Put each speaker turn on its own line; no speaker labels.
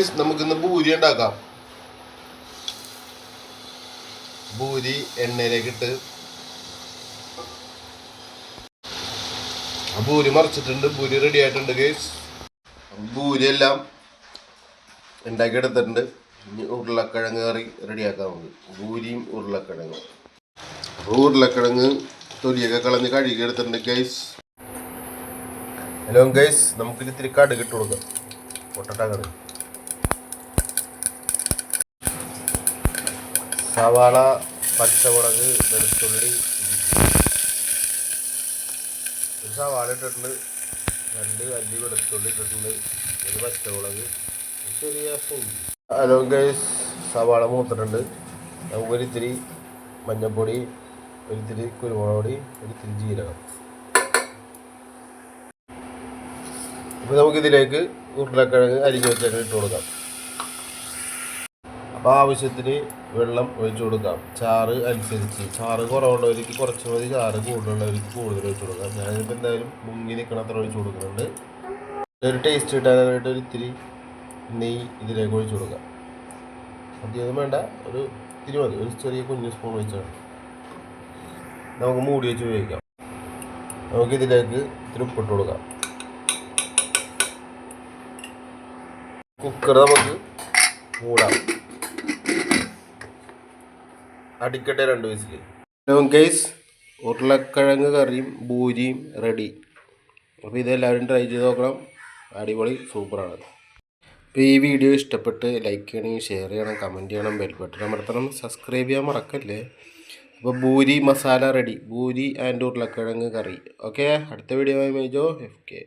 Guys നമുക്കിന്ന് പൂരി ഉണ്ടാക്കാം. പൂരി എണ്ണയിലേക്ക് ഇട്ട് പൂരി മറിച്ചിട്ടുണ്ട്. പൂരി റെഡി ആയിട്ടുണ്ട് ഗൈസ് ഉണ്ടാക്കി എടുത്തിട്ടുണ്ട്. ഇനി ഉരുളക്കിഴങ്ങ് കറി റെഡിയാക്കാം നമുക്ക് പൂരിയും ഉരുളക്കിഴങ്ങും. അപ്പോൾ ഉരുളക്കിഴങ്ങ് തൊലിയൊക്കെ കളഞ്ഞ് കഴുകി എടുത്തിട്ടുണ്ട് ഗൈസ് ഹലോ ഗൈസ് നമുക്ക് ഇത്തിരി കടുക് ഇട്ട് കൊടുക്കാം. പൊട്ടട്ട കടുക്. സവാള പച്ചമുളക് വെളുത്തുള്ളി. ഒരു സവാള ഇട്ടിട്ടുണ്ട്. രണ്ട് അല്ലി വെളുത്തുള്ളി ഇട്ടിട്ടുണ്ട്. ഒരു പച്ചമുളക്. ചെറിയ ഹലോ ഗൈസ് സവാള മൂത്തിട്ടുണ്ട്. നമുക്ക് ഒരിത്തിരി മഞ്ഞൾപ്പൊടി ഒരിത്തിരി കുരുമുളക് പൊടി ഒരിത്തിരി ജീരകം. അപ്പോൾ നമുക്കിതിലേക്ക് ഉരുളക്കിഴങ്ങ് അരിഞ്ഞ് വെച്ചിട്ട് ഇട്ട് കൊടുക്കാം. അപ്പോൾ ആവശ്യത്തിന് വെള്ളം ഒഴിച്ചു കൊടുക്കാം. ചാറ് അനുസരിച്ച്. ചാറ് കുറവുള്ളവർക്ക് കുറച്ച് മതി. ചാറ് കൂടുതലുള്ളവർക്ക് കൂടുതൽ ഒഴിച്ചു കൊടുക്കാം. ഞാനിപ്പോൾ എന്തായാലും മുങ്ങി നിൽക്കണത്ര ഒഴിച്ചു കൊടുക്കുന്നുണ്ട്. ഒരു ടേസ്റ്റ് കിട്ടാനായിട്ട് ഒരു ഇത്തിരി നെയ്യ് ഇതിലേക്ക് ഒഴിച്ചു കൊടുക്കാം. അധികം വേണ്ട. ഒരു ഇത്തിരി മതി. ഒരു ചെറിയ കുഞ്ഞു സ്പൂൺ വെച്ചാണ്. നമുക്ക് മൂടി വെച്ച് ഉപയോഗിക്കാം. നമുക്കിതിലേക്ക് ഇത്തിരി ഉപ്പിട്ട് കൊടുക്കാം. കുക്കർ നമുക്ക് മൂടാം. അടിക്കട്ടെ രണ്ട് വിസിൽ കേസ് ഉരുളക്കിഴങ്ങ് കറിയും ബൂരിയും റെഡി അപ്പോൾ ഇതെല്ലാവരും ട്രൈ ചെയ്ത് നോക്കണം. അടിപൊളി സൂപ്പറാണ് അപ്പോൾ ഈ വീഡിയോ ഇഷ്ടപ്പെട്ട് ലൈക്ക് ചെയ്യണമെങ്കിൽ ഷെയർ ചെയ്യണം കമന്റ് ചെയ്യണം ബെൽ ബട്ടൺ അമർത്തണം സബ്സ്ക്രൈബ് ചെയ്യാൻ മറക്കല്ലേ? അപ്പോൾ ബൂരി മസാല റെഡി ബൂരി ആൻഡ് ഉരുളക്കിഴങ്ങ് കറി. ഓക്കെ അടുത്ത വീഡിയോ ആയി മേജോ എഫ് കെ